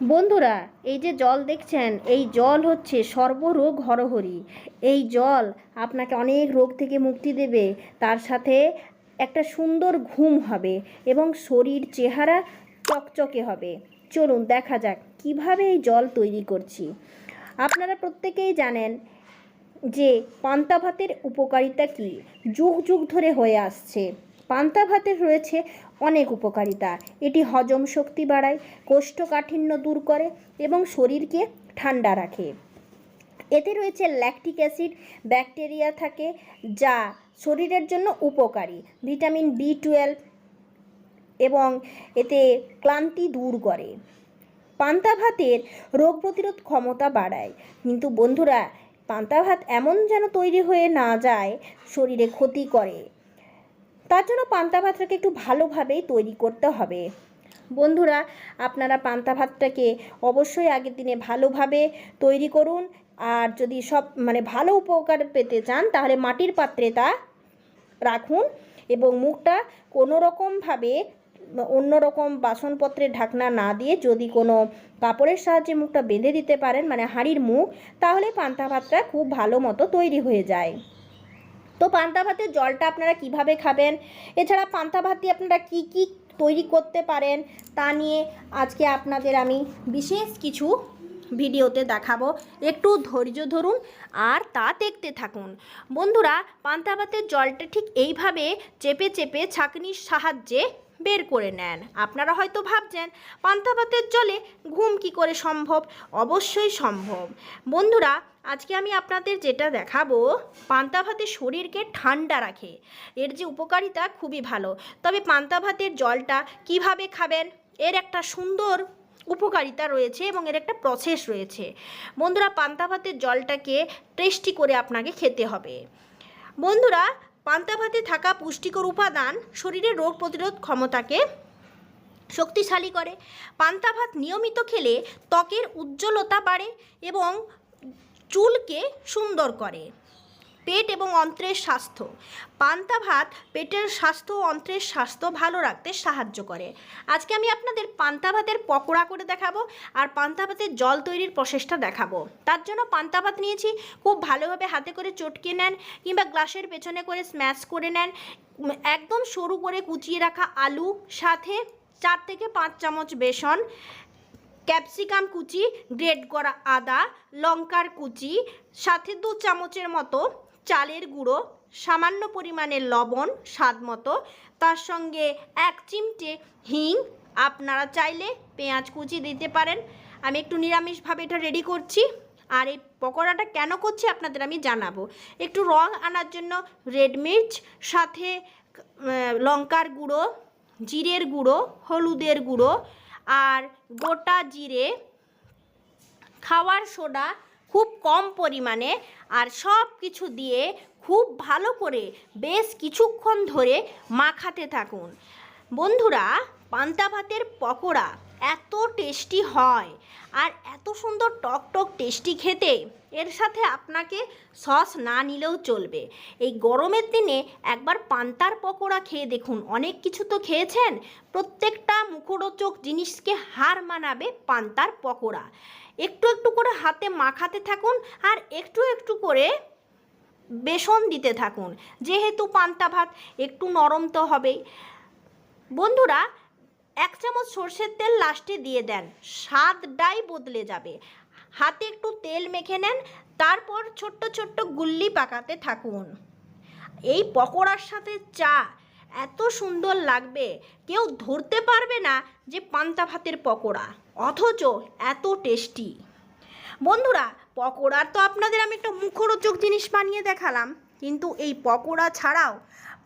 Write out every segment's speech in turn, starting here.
বন্ধুরা, এই যে জল দেখছেন, এই জল হচ্ছে সর্বরোগ হরহরি। এই জল আপনাকে অনেক রোগ থেকে মুক্তি দেবে, তার সাথে একটা সুন্দর ঘুম হবে এবং শরীর চেহারা চকচকে হবে। চলুন দেখা যাক কীভাবে এই জল তৈরি করছি। আপনারা প্রত্যেকেই জানেন যে পান্তা ভাতের উপকারিতা কী। যুগ যুগ ধরে হয়ে আসছে। পান্তা ভাতের রয়েছে অনেক উপকারিতা। এটি হজম শক্তি বাড়ায়, কোষ্ঠকাঠিন্য দূর করে এবং শরীরকে ঠান্ডা রাখে। এতে রয়েছে ল্যাকটিক অ্যাসিড ব্যাকটেরিয়া থাকে যা শরীরের জন্য উপকারী। ভিটামিন বি টুয়েলভ এবং এতে ক্লান্তি দূর করে। পান্তা ভাতের রোগ প্রতিরোধ ক্ষমতা বাড়ায়। কিন্তু বন্ধুরা, পান্তা ভাত এমন যেন তৈরি হয়ে না যায়, শরীরে ক্ষতি করে। তার জন্য পান্তা ভাতটাকে একটু ভালোভাবেই তৈরি করতে হবে। বন্ধুরা, আপনারা পান্তা ভাতটাকে অবশ্যই আগের দিনে ভালোভাবে তৈরি করুন। আর যদি সব মানে ভালো উপকার পেতে চান, তাহলে মাটির পাত্রে তা রাখুন এবং মুখটা কোনো রকমভাবে অন্য রকম বাসনপত্রের ঢাকনা না দিয়ে যদি কোনো কাপড়ের সাহায্যে মুখটা বেঁধে দিতে পারেন মানে হাঁড়ির মুখ, তাহলে পান্তা ভাতটা খুব ভালো মতো তৈরি হয়ে যায়। তো পান্তা ভাতের জলটা আপনারা কীভাবে খাবেন? এছাড়া পান্তা ভাতটি আপনারা কি কি তৈরি করতে পারেন তা নিয়ে আজকে আপনাদের আমি বিশেষ কিছু ভিডিওতে দেখাবো। একটু ধৈর্য ধরুন আর তা দেখতে থাকুন। বন্ধুরা, পান্তা ভাতের জলটা ঠিক এইভাবে চেপে চেপে ছাঁকনির সাহায্যে বের করে নেন। আপনারা হয়তো ভাবছেন পান্তা ভাতের জলে ঘুম কি করে সম্ভব? অবশ্যই সম্ভব। বন্ধুরা, আজকে আমি আপনাদের যেটা দেখাবো পান্তা ভাতে শরীরকে ঠান্ডা রাখে। এর যে উপকারিতা খুবই ভালো। তবে পান্তা ভাতের জলটা কীভাবে খাবেন? এর একটা সুন্দর উপকারিতা রয়েছে এবং এর একটা প্রসেস রয়েছে। বন্ধুরা পান্তা ভাতের জলটাকে টেস্টি করে আপনাকে খেতে হবে। বন্ধুরা পান্তা ভাতে থাকা পুষ্টিকর উপাদান শরীরে রোগ প্রতিরোধ ক্ষমতাকে শক্তিশালী করে। পান্তা ভাত নিয়মিত খেলে ত্বকের উজ্জ্বলতা বাড়ে এবং চুলকে সুন্দর করে। পেট এবং অন্ত্রের স্বাস্থ্য। পান্তা ভাত পেটের স্বাস্থ্য ও অন্ত্রের স্বাস্থ্য ভালো রাখতে সাহায্য করে। আজকে আমি আপনাদের পান্তা ভাতের পকোড়া করে দেখাবো আর পান্তা ভাতের জল তৈরির প্রসেসটা দেখাবো। তার জন্য পান্তা ভাত নিয়েছি, খুব ভালোভাবে হাতে করে চটকে নেন কিংবা গ্লাসের পেছনে করে স্ম্যাশ করে নেন। একদম সরু করে কুচিয়ে রাখা আলু, সাথে চার থেকে পাঁচ চামচ বেসন, ক্যাপসিকাম কুচি, গ্রেট করা আদা, লঙ্কার কুচি, সাথে দু চামচের মতো চালের গুঁড়ো, সামান্য পরিমাণে লবণ, স্বাদ মতো। তার সঙ্গে এক চিমটে হিং, আপনারা চাইলে পেঁয়াজ কুচি দিতে পারেন। আমি একটু নিরামিষভাবে এটা রেডি করছি। আর এই পকোড়াটা কেন করছি আপনাদের আমি জানাব। একটু রং আনার জন্য রেড মির্চ, সাথে লঙ্কার গুঁড়ো, জিরের গুঁড়ো, হলুদের গুঁড়ো, আর গোটা জিরে, খাওয়ার সোডা খুব কম পরিমাণে আর সব কিছু দিয়ে খুব ভালো করে বেশ কিছুক্ষণ ধরে মাখাতে থাকুন। বন্ধুরা, পান্তা ভাতের পকোড়া এত টেস্টি হয় আর এত সুন্দর টক টক টেস্টি খেতে, এর সাথে আপনাকে সস না নিলেও চলবে। এই গরমের দিনে একবার পান্তার পকোড়া খেয়ে দেখুন, অনেক কিছু তো খেয়েছেন, প্রত্যেকটা মুখরোচক জিনিসকে হার মানাবে পান্তার পকোড়া। একটু একটু করে হাতে মাখাতে থাকুন আর একটু একটু করে বেসন দিতে থাকুন। যেহেতু পান্তা ভাত একটু নরম তো হবেই। বন্ধুরা, এক চামচ সর্ষের তেল লাস্টে দিয়ে দেন। স্বাদটাই বদলে যাবে। হাতে একটু তেল মেখে নেন, তারপর ছোট্ট ছোট্ট গুল্লি পাকাতে থাকুন। এই পকোড়ার সাথে চা এত সুন্দর লাগবে, কেউ ধরতে পারবে না যে পান্তা ভাতের পকোড়া, অথচ এত টেস্টি। বন্ধুরা, পকোড়ার তো আপনাদের আমি একটা মুখরোচক জিনিস বানিয়ে দেখালাম, কিন্তু এই পকোড়া ছাড়াও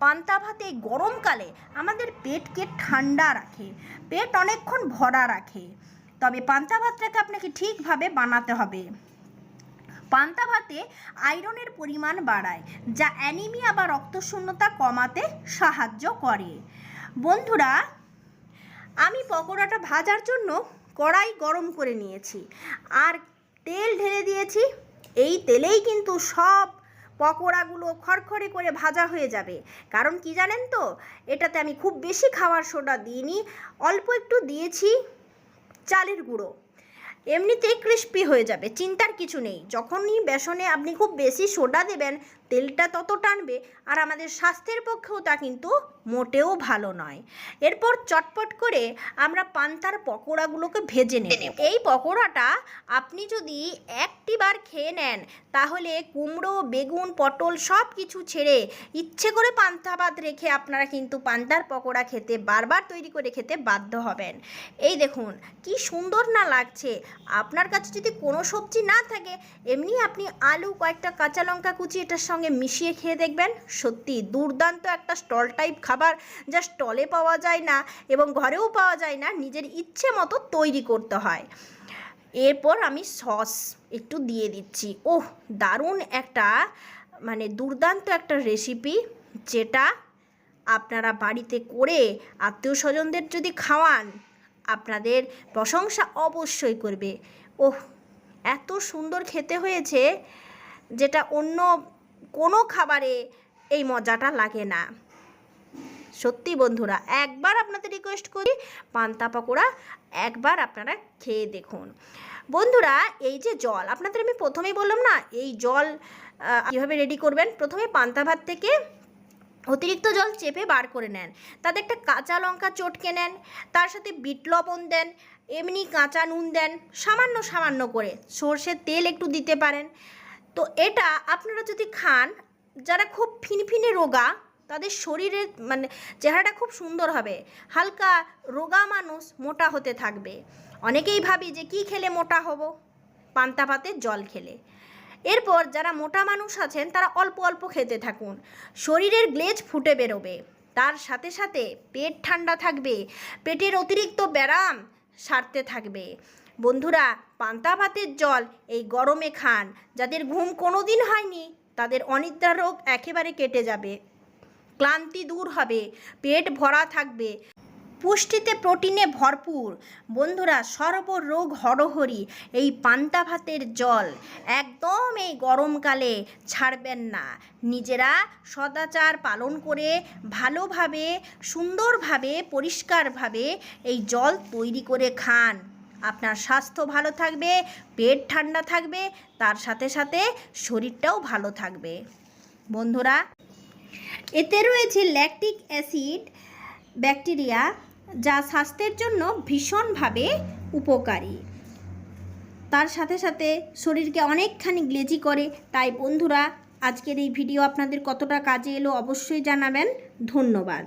পান্তা ভাত এই গরমকালে আমাদের পেটকে ঠান্ডা রাখে, পেট অনেকক্ষণ ভরা রাখে। তবে পান্তা ভাতটাকে আপনাকে ঠিকভাবে বানাতে হবে। পান্তা ভাতে আয়রনের পরিমাণ বাড়ায়, যা অ্যানিমিয়া বা রক্তশূন্যতা কমাতে সাহায্য করে। বন্ধুরা আমি পকোড়াটা ভাজার জন্য কড়াই গরম করে নিয়েছি। আর তেল ঢেলে দিয়েছি। এই তেলেই কিন্তু সব পকোড়াগুলো খড়খড়ে করে ভাজা হয়ে যাবে। কারণ কি জানেন তো? এটাতে আমি খুব বেশি খাওয়ার সোডা দিইনি। অল্প একটু দিয়েছি চালের গুঁড়ো। এমনিতেই ক্রিস্পি হয়ে যাবে, চিন্তার কিছু নেই। যখনই বেসনে আপনি খুব বেশি সোডা দেবেন তেলটা তত টানবে আর আমাদের স্বাস্থ্যের পক্ষেও তা কিন্তু মোটেও ভালো নয়। এরপর চটপট করে আমরা পান্তার পকোড়াগুলোকে ভেজে নেব। এই পকোড়াটা আপনি যদি একটি বার খেয়ে নেন তাহলে কুমড়ো বেগুন পটল সব কিছু ছেড়ে ইচ্ছে করে পান্তা ভাত রেখে আপনারা কিন্তু পান্তার পকোড়া খেতে বারবার তৈরি করে খেতে বাধ্য হবেন। এই দেখুন কি সুন্দর না লাগছে। আপনার কাছে যদি কোনো সবজি না থাকে এমনি আপনি আলু কয়েকটা কাঁচা লঙ্কা কুচি এটার সঙ্গে মিশিয়ে খেয়ে দেখবেন। সত্যি দুর্দান্ত একটা স্টল টাইপ খাবার যা স্টলে পাওয়া যায় না এবং ঘরেও পাওয়া যায় না, নিজের ইচ্ছে মতো তৈরি করতে হয়। এরপর আমি সস একটু দিয়ে দিচ্ছি। ওহ, দারুণ একটা মানে দুর্দান্ত একটা রেসিপি যেটা আপনারা বাড়িতে করে আত্মীয় স্বজনদের যদি খাওয়ান, আপনাদের প্রশংসা অবশ্যই করবে। ওহ, এত সুন্দর খেতে হয়েছে যেটা অন্য কোনো খাবারে এই মজাটা লাগে না। সত্যি বন্ধুরা, একবার আপনাদের রিকোয়েস্ট করি, পান্তা পকোড়া একবার আপনারা খেয়ে দেখুন। বন্ধুরা, এই যে জল, আপনাদের আমি প্রথমেই বললাম না, এই জল কীভাবে রেডি করবেন? প্রথমে পান্তা ভাত থেকে অতিরিক্ত জল চেপে বার করে নেন। তাতে একটা কাঁচা লঙ্কা চটকে নেন, তার সাথে বিট লবণ দেন, এমনি কাঁচা নুন দেন, সামান্য সামান্য করে সর্ষের তেল একটু দিতে পারেন। তো এটা আপনারা যদি খান, যারা খুব ফিনফিনে রোগা, তাদের শরীরের মানে চেহারাটা খুব সুন্দর হবে। হালকা রোগা মানুষ মোটা হতে থাকবে। অনেকেই ভাবি যে কি খেলে মোটা হব? পান্তা ভাতের জল খেলে। এরপর যারা মোটা মানুষ আছেন, তারা অল্প অল্প খেতে থাকুন। শরীরের গ্লেজ ফুটে বেরোবে। তার সাথে সাথে পেট ঠান্ডা থাকবে। পেটের অতিরিক্ত ব্যায়াম সারতে থাকবে। বন্ধুরা, পান্তা ভাতের জল এই গরমে খান। যাদের ঘুম কোনো দিন হয়নি, তাদের অনিদ্রা রোগ একেবারে কেটে যাবে। ক্লান্তি দূর হবে, পেট ভরা থাকবে। পুষ্টিতে প্রোটিনে ভরপুর। বন্ধুরা, সর্বরোগ হরহরি এই পান্তা ভাতের জল। একদম এই গরমকালে ছাড়বেন না। নিজেরা সদাচার পালন করে ভালোভাবে, সুন্দরভাবে, পরিষ্কারভাবে এই জল তৈরি করে খান। আপনার স্বাস্থ্য ভালো থাকবে, পেট ঠান্ডা থাকবে, তার সাথে সাথে শরীরটাও ভালো থাকবে। বন্ধুরা, এতে রয়েছে ল্যাকটিক অ্যাসিড ব্যাকটেরিয়া যা স্বাস্থ্যের জন্য ভীষণভাবে উপকারী। তার সাথে সাথে শরীরকে অনেকখানি গ্লেজি করে। তাই বন্ধুরা, আজকের এই ভিডিও আপনাদের কতটা কাজে এলো অবশ্যই জানাবেন। ধন্যবাদ।